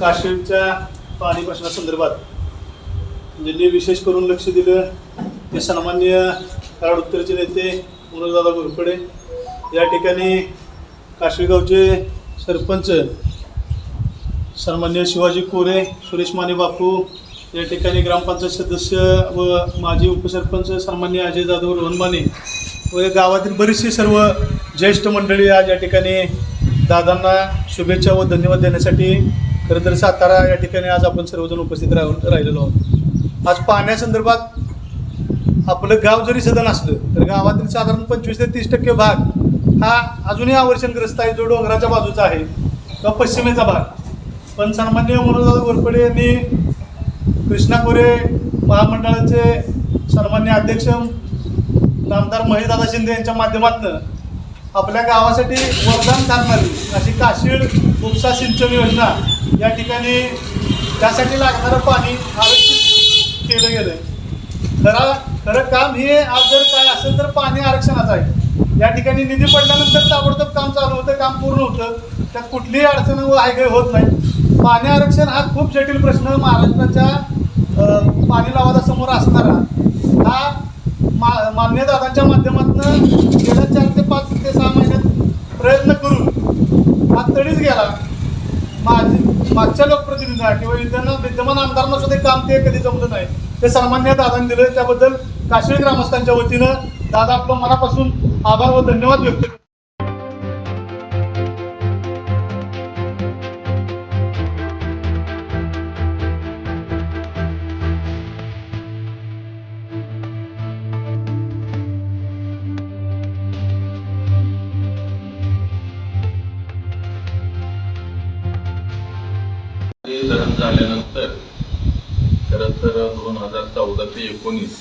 काश्मीरच्या पाणी प्रश्नासंदर्भात ज्यांनी म्हणजे विशेष करून लक्ष दिलं. ते सन्मान्य कराड उत्तरचे नेते मनोजदादा घोरपडे. या ठिकाणी काश्मीरगावचे सरपंच सन्मान्य शिवाजी कोरे सुरेश माने बापू या ठिकाणी ग्रामपंचायत सदस्य व माजी उपसरपंच सन्मान्य अजय जाधव रोहन माने व या गावातील बरीचशी सर्व ज्येष्ठ मंडळी आज या ठिकाणी दादांना शुभेच्छा व धन्यवाद देण्यासाठी खरं तर सातारा या ठिकाणी आज आपण सर्वजण उपस्थित राहून राहिलेलो आहोत. आज पाण्यासंदर्भात आपलं गाव जरी सदन असलं तर गावातील साधारण पंचवीस ते तीस टक्के भाग हा अजूनही आवर्षणग्रस्त आहे जो डोंगराच्या बाजूचा आहे किंवा पश्चिमेचा भाग. पण सन्मान्य मनोजदादा घोरपडे यांनी कृष्णा कोरे महामंडळाचे सन्मान्य अध्यक्ष नामदार महेशदादा शिंदे यांच्या माध्यमातून आपल्या गावासाठी वरदान ठरणारी अशी काशीळ उपसा सिंचन योजना या ठिकाणी त्यासाठी लागणारं पाणी आरक्षित केलं गेलं आहे खरा खरं काम हे आज जर काय असेल तर पाणी आरक्षणाचं आहे. या ठिकाणी निधी पडल्यानंतर ताबडतोब काम चालू होतं काम पूर्ण होतं. त्यात कुठलीही अडचण व हायगय होत नाही. पाणी आरक्षण हा खूप जटिल प्रश्न महाराष्ट्राच्या पाणी लवादासमोर असणारा. हा मा मान्यदादांच्या माध्यमातून गेल्या चार ते पाच ते सहा महिन्यात प्रयत्न करून तडीच गेला. माझी मागच्या लोकप्रतिनिधींना किंवा विद्याना विद्यमान आमदारांना सुद्धा काम ते कधी जमलं नाही. ते सामान्य दादांनी दिलं. त्याबद्दल काश्मीर ग्रामस्थांच्या वतीनं दादा आपलं मनापासून आभार व धन्यवाद व्यक्त झाल्यानंतर खरं तर दोन हजार चौदा ते एकोणीस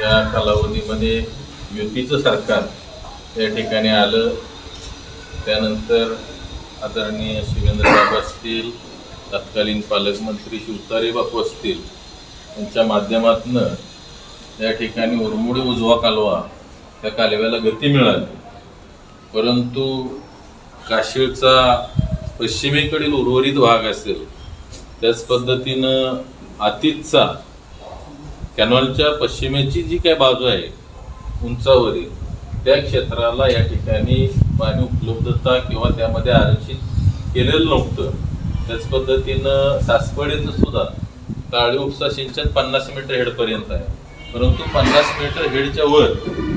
या कालावधीमध्ये युतीचं सरकार या ठिकाणी आलं. त्यानंतर आदरणीय शिवेंद्रबाब असतील तत्कालीन पालकमंत्री शिवतारे बापू असतील यांच्या माध्यमातून या ठिकाणी उरमुडी उजवा कालवा त्या कालव्याला गती मिळाली. परंतु काशीळचा पश्चिमेकडील उर्वरित भाग असेल त्याच पद्धतीनं आतीतचा कॅनॉलच्या पश्चिमेची जी काय बाजू आहे उंचावरील त्या क्षेत्राला या ठिकाणी पाणी उपलब्धता किंवा त्यामध्ये आरक्षित केलेलं नव्हतं. त्याच पद्धतीनं सासवडीचं सुद्धा काळी उपसा सिंचन पन्नास मीटर हेडपर्यंत आहे. परंतु पन्नास मीटर हेडच्या वर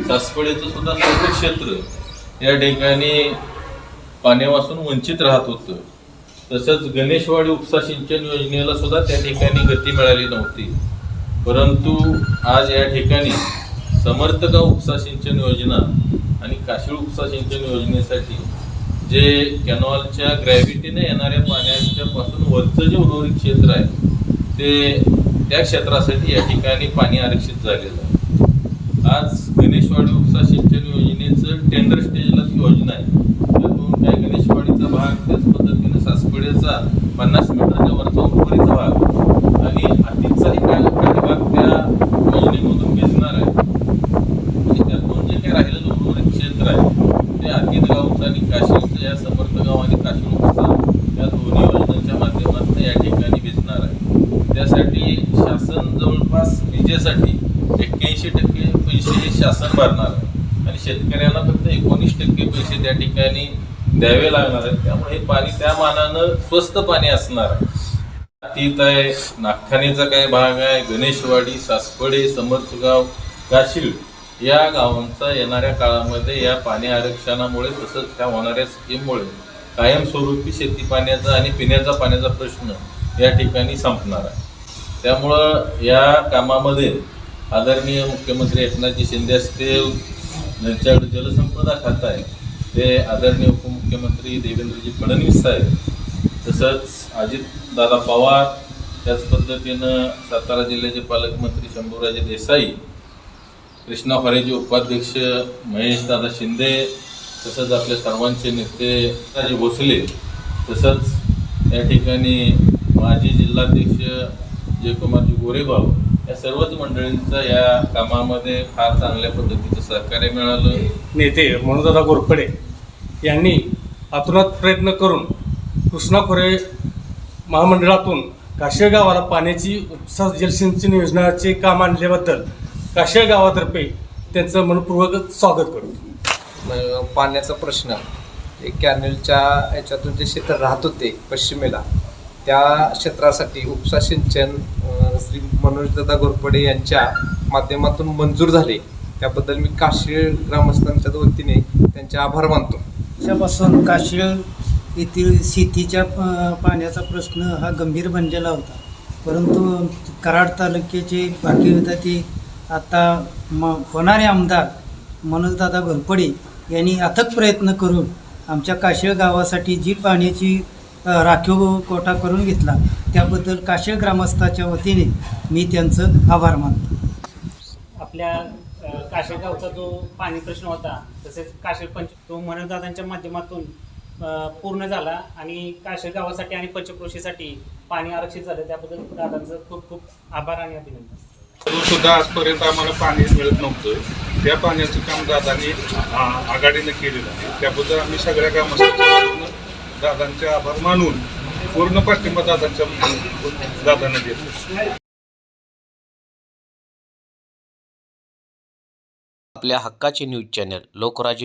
सासवडीचं सुद्धा सर्व क्षेत्र या ठिकाणी पाण्यापासून वंचित राहत होतं. तसंच गणेशवाडी उपसा सिंचन योजनेला सुद्धा त्या ठिकाणी गती मिळाली नव्हती. परंतु आज या ठिकाणी समर्थका उपसा सिंचन योजना आणि काशीळ उपसा सिंचन योजनेसाठी जे कॅनॉलच्या ग्रॅव्हिटीने येणाऱ्या पाण्याच्या पासून वरचं जे उर्वरित क्षेत्र आहे ते त्या क्षेत्रासाठी या ठिकाणी पाणी आरक्षित झालेलं आहे. आज गणेशवाडी उपसा सिंचन योजनेचं टेंडर स्टेजला योजना आहे. त्यातून काय गणेशवाडीचा भाग त्याच पद्धतीने पन्नास मीटरच्या वरचा उर्वरित भाग आणि हातीचाही काही काही भाग त्या योजनेमधून घेणार आहे. म्हणजे त्यातून जे काही राहिलेलं उर्वरित क्षेत्र आहे ते आतीत गावचं आणि काशीचं या समर्थ गाव आणि काशी या दोन्ही योजनांच्या माध्यमातून या ठिकाणी भिजणार आहे. त्यासाठी शासन जवळपास विजेसाठी एक्क्याऐंशी टक्के पैसे हे शासन भरणार आहे. आणि शेतकऱ्यांना फक्त एकोणीस टक्के पैसे त्या ठिकाणी द्यावे लागणार आहेत. त्यामुळे हे पाणी त्या मानानं स्वस्त पाणी असणार आहे. तीत आहे नागठाणेचा काही भाग आहे गणेशवाडी सासपडे समर्थगाव काशील या गावांचा येणाऱ्या काळामध्ये या पाणी आरक्षणामुळे तसंच ह्या होणाऱ्या स्कीममुळे कायमस्वरूपी शेती पाण्याचा आणि पिण्याचा पाण्याचा प्रश्न या ठिकाणी संपणार आहे. त्यामुळं या कामामध्ये आदरणीय मुख्यमंत्री एकनाथजी शिंदे असतील ज्यांच्याकडे जलसंपदा खातं आहे ते आदरणीय उपमुख्यमंत्री देवेंद्रजी फडणवीस साहेब तसंच अजितदादा पवार त्याच पद्धतीनं सातारा जिल्ह्याचे पालकमंत्री शंभूराजे देसाई कृष्णा खोरेचे उपाध्यक्ष महेशदादा शिंदे तसंच आपल्या सर्वांचे नेते राजे भोसले तसंच या ठिकाणी माजी जिल्हाध्यक्ष जयकुमारजी गोरेभाऊ या सर्वच मंडळींचं या कामामध्ये फार चांगल्या पद्धतीचं सहकार्य मिळालं. नेते मनोदादा गोरपडे यांनी आतुरात प्रयत्न करून कृष्णा खोरे महामंडळातून काशेळ गावाला पाण्याची उपसा जलसिंचन योजनाचे काम आणल्याबद्दल काशेळ गावातर्फे त्यांचं मनपूर्वक स्वागत करतो. पाण्याचा प्रश्न. एक कॅनलच्या याच्यातून जे क्षेत्र राहत होते पश्चिमेला त्या क्षेत्रासाठी उपसा सिंचन श्री श्री मनोजदादा घोरपडे यांच्या माध्यमातून मंजूर झाले. त्याबद्दल मी काशीळ ग्रामस्थांच्या वतीने त्यांचे आभार मानतो. वर्षापासून काशीळ येथील शेतीच्या प- पाण्याचा प्रश्न हा गंभीर बनलेला होता. परंतु कराड तालुक्याचे भाग्यविधा ते आता म होणारे आमदार मनोजदादा घोरपडे यांनी अथक प्रयत्न करून आमच्या काशीळ गावासाठी जी पाण्याची राखीव कोटा करून घेतला त्याबद्दल काशीळ ग्रामस्थाच्या वतीने मी त्यांचं आभार मानतो. आपल्या अ, जो पाणी प्रश्न होता तसेच काशी पंच तो मनदादांच्या माध्यमातून पूर्ण झाला आणि काशीळ गावासाठी आणि पंचक्रोशीसाठी पाणी आरक्षित झालं. त्याबद्दल दादांचं खूप खूप आभार आणि अभिनंदन. तो सुद्धा आजपर्यंत आम्हाला पाणी मिळत नव्हतं. त्या पाण्याचं काम दादांनी आघाडीनं केलेलं आहे. त्याबद्दल आम्ही सगळ्या कामासाठी दादांचे आभार मानून पूर्ण पाठिंबा दादांच्या दादांना देतो. आपल्या हक्काचे न्यूज चॅनल लोकराज्य